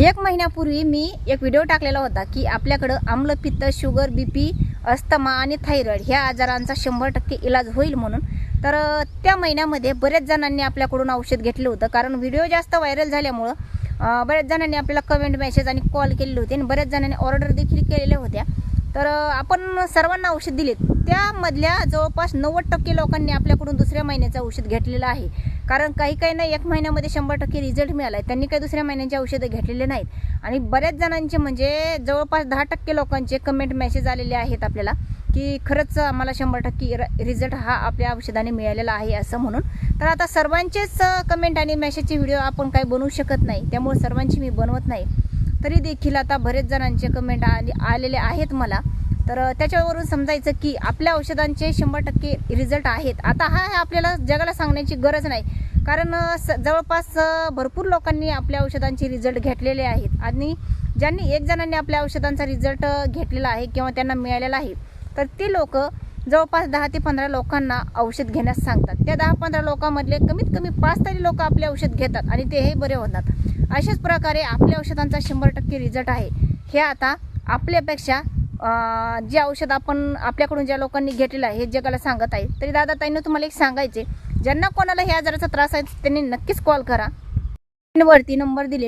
एक महिन्यापूर्वी मी एक व्हिडिओ टाकलेला होता की आपल्याकडं आम्लपित्त शुगर बी पी अस्थमा आणि थायरॉईड ह्या आजारांचा शंभर टक्के इलाज होईल म्हणून. तर त्या महिन्यामध्ये बऱ्याच जणांनी आपल्याकडून औषध घेतलं होतं. कारण व्हिडिओ जास्त व्हायरल झाल्यामुळं बऱ्याच जणांनी आपल्याला कमेंट मेसेज आणि कॉल केलेले होते आणि बऱ्याच जणांनी ऑर्डर देखील केलेल्या होत्या. तर आपण सर्वांना औषध दिलेत. त्यामधल्या जवळपास नव्वद टक्के लोकांनी आपल्याकडून दुसऱ्या महिन्याचं औषध घेतलेलं आहे. कारण काही काही ना एक महिन्यामध्ये शंभर टक्के रिझल्ट मिळाला आहे त्यांनी काही दुसऱ्या महिन्याचे औषधं घेतलेले नाहीत. आणि बऱ्याच जणांचे म्हणजे जवळपास दहा टक्के लोकांचे कमेंट मेसेज आलेले आहेत आपल्याला की खरंच आम्हाला शंभर टक्के रिझल्ट हा आपल्या औषधाने मिळालेला आहे असं म्हणून. तर आता सर्वांचेच कमेंट आणि मेसेजचे व्हिडिओ आपण काही बनवू शकत नाही. त्यामुळे सर्वांची मी बनवत नाही. तरी देखील आता बरेच जणांचे कमेंट आले आलेले आहेत मला. तर त्याच्यावरून समजायचं की आपल्या औषधांचे शंभर टक्के रिझल्ट आहेत. आता हा आपल्याला जगाला सांगण्याची गरज नाही. कारण स- जवळपास भरपूर लोकांनी आपल्या औषधांचे रिझल्ट घेतलेले आहेत. आणि ज्यांनी एक जणांनी आपल्या औषधांचा रिझल्ट घेतलेला आहे किंवा त्यांना मिळालेला आहे तर ते लोक जवळपास दहा ते पंधरा लोकांना औषध घेण्यास सांगतात. त्या दहा पंधरा लोकांमधले कमीत कमी पाच तरी लोक आपले औषध घेतात आणि तेही बरे होतात. अशाच प्रकारे आपल्या औषधांचा शंभर टक्के रिझल्ट आहे. हे आता आपल्यापेक्षा जे औषध आपण आपल्याकडून ज्या लोकांनी घेतलेलं आहे हे जगाला सांगत आहे. तरी दादा ताईनं तुम्हाला एक सांगायचे ज्यांना कोणाला ह्या आजाराचा त्रास आहे त्यांनी नक्कीच कॉल करा. वरती नंबर दिलेले